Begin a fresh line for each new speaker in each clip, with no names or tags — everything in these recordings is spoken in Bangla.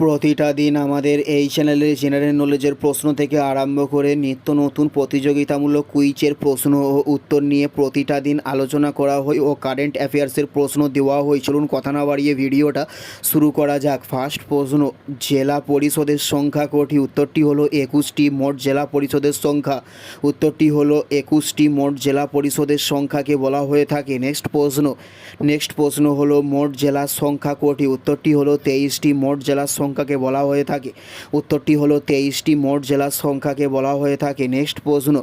প্রতিটা দিন আমাদের এই চ্যানেলে জেনারেল নলেজের প্রশ্ন থেকে আরম্ভ করে নিত্য নতুন প্রতিযোগিতামূলক কুইজের প্রশ্ন ও উত্তর নিয়ে প্রতিটা দিন আলোচনা করা হয় ও কারেন্ট অ্যাফেয়ার্সের প্রশ্ন দেওয়া হয়। চলুন কথা না বাড়িয়ে ভিডিওটা শুরু করা যাক। ফার্স্ট প্রশ্ন, জেলা পরিষদের সংখ্যা কটি? উত্তরটি হলো একুশটি মোট জেলা পরিষদের সংখ্যা। উত্তরটি হলো একুশটি মোট জেলা পরিষদের সংখ্যাকে বলা হয়ে থাকে। নেক্সট প্রশ্ন নেক্সট প্রশ্ন হলো মোট জেলার সংখ্যা কটি? উত্তরটি হলো তেইশটি মোট জেলার সংখ্যাকে বলা হয়ে থাকে। উত্তরটি হলো তেইশটি মোট জেলার সংখ্যাকে বলা হয়ে থাকে। নেক্সট প্রশ্ন।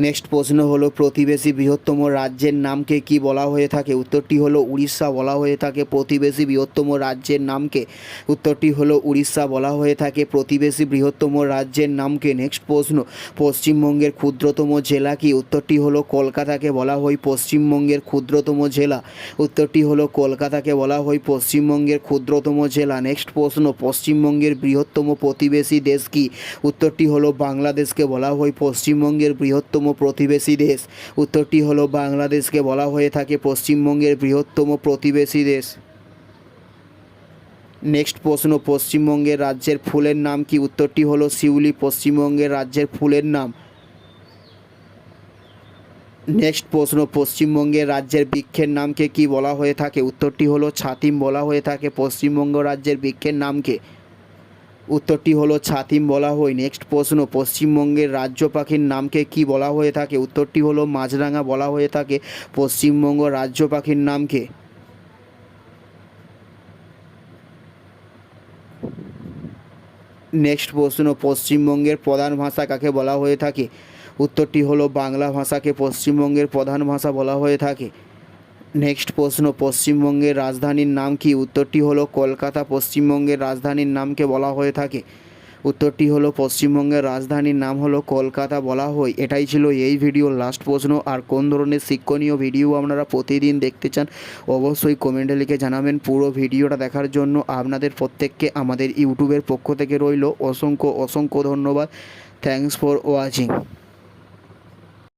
নেক্সট প্রশ্ন হলো প্রতিবেশী বৃহত্তম রাজ্যের নামকে কি বলা হয়ে থাকে? উত্তরটি হলো উড়িষ্যা বলা হয়ে থাকে। প্রতিবেশী বৃহত্তম রাজ্যের নামকে। উত্তরটি হলো উড়িষ্যা বলা হয়ে থাকে। প্রতিবেশী বৃহত্তম রাজ্যের নামকে। নেক্সট প্রশ্ন। পশ্চিমবঙ্গের ক্ষুদ্রতম জেলা কি? উত্তরটি হলো কলকাতাকে বলা হয় পশ্চিমবঙ্গের ক্ষুদ্রতম জেলা। উত্তরটি হলো কলকাতাকে বলা হয় পশ্চিমবঙ্গের ক্ষুদ্রতম জেলা। নেক্সট প্রশ্ন। পশ্চিমবঙ্গের বৃহত্তম প্রতিবেশী দেশ কি? উত্তরটি হলো বাংলাদেশকে বলা হয় পশ্চিমবঙ্গের বৃহত্তম প্রতিবেশী দেশ। উত্তরটি হলো বাংলাদেশকে বলা হয়ে থাকে পশ্চিমবঙ্গের বৃহত্তম প্রতিবেশী দেশ। নেক্সট প্রশ্ন, পশ্চিমবঙ্গের রাজ্যের ফুলের নাম কি? উত্তরটি হলো শিউলি পশ্চিমবঙ্গের রাজ্যের ফুলের নাম নেক্সট প্রশ্ন পশ্চিমবঙ্গের রাজ্যের বৃক্ষের নামকে কি বলা হয়ে থাকে? উত্তরটি হলো ছাতিম বলা হয়ে থাকে। পশ্চিমবঙ্গ রাজ্যের বৃক্ষের নামকে। উত্তরটি হলো ছাতিম বলা হয় নেক্সট প্রশ্ন, পশ্চিমবঙ্গের রাজ্য পাখির নামকে কি বলা হয়ে থাকে? উত্তরটি হলো মাছরাঙা বলা হয়ে থাকে। পশ্চিমবঙ্গ রাজ্য পাখির নামকে। নেক্সট প্রশ্ন, পশ্চিমবঙ্গের প্রধান ভাষা কাকে বলা হয়ে থাকে? উত্তরটি হলো, বাংলা ভাষাকে পশ্চিমবঙ্গের প্রধান ভাষা বলা হয়ে থাকে। নেক্সট প্রশ্ন, পশ্চিমবঙ্গের রাজধানীর নাম কি? উত্তরটি হলো, কলকাতা পশ্চিমবঙ্গের রাজধানীর নামকে বলা হয়ে থাকে। উত্তরটি হলো, পশ্চিমবঙ্গের রাজধানীর নাম হলো, কলকাতা বলা হয় এটাই ছিল এই ভিডিওর লাস্ট প্রশ্ন। আর কোন ধরনের শিক্ষণীয় ভিডিও আপনারা প্রতিদিন দেখতে চান, অবশ্যই কমেন্টে লিখে জানাবেন। পুরো ভিডিওটা দেখার জন্য আপনাদের প্রত্যেককে আমাদের ইউটিউবের পক্ষ থেকে রইল। অসংখ্য অসংখ্য ধন্যবাদ। Thanks for watching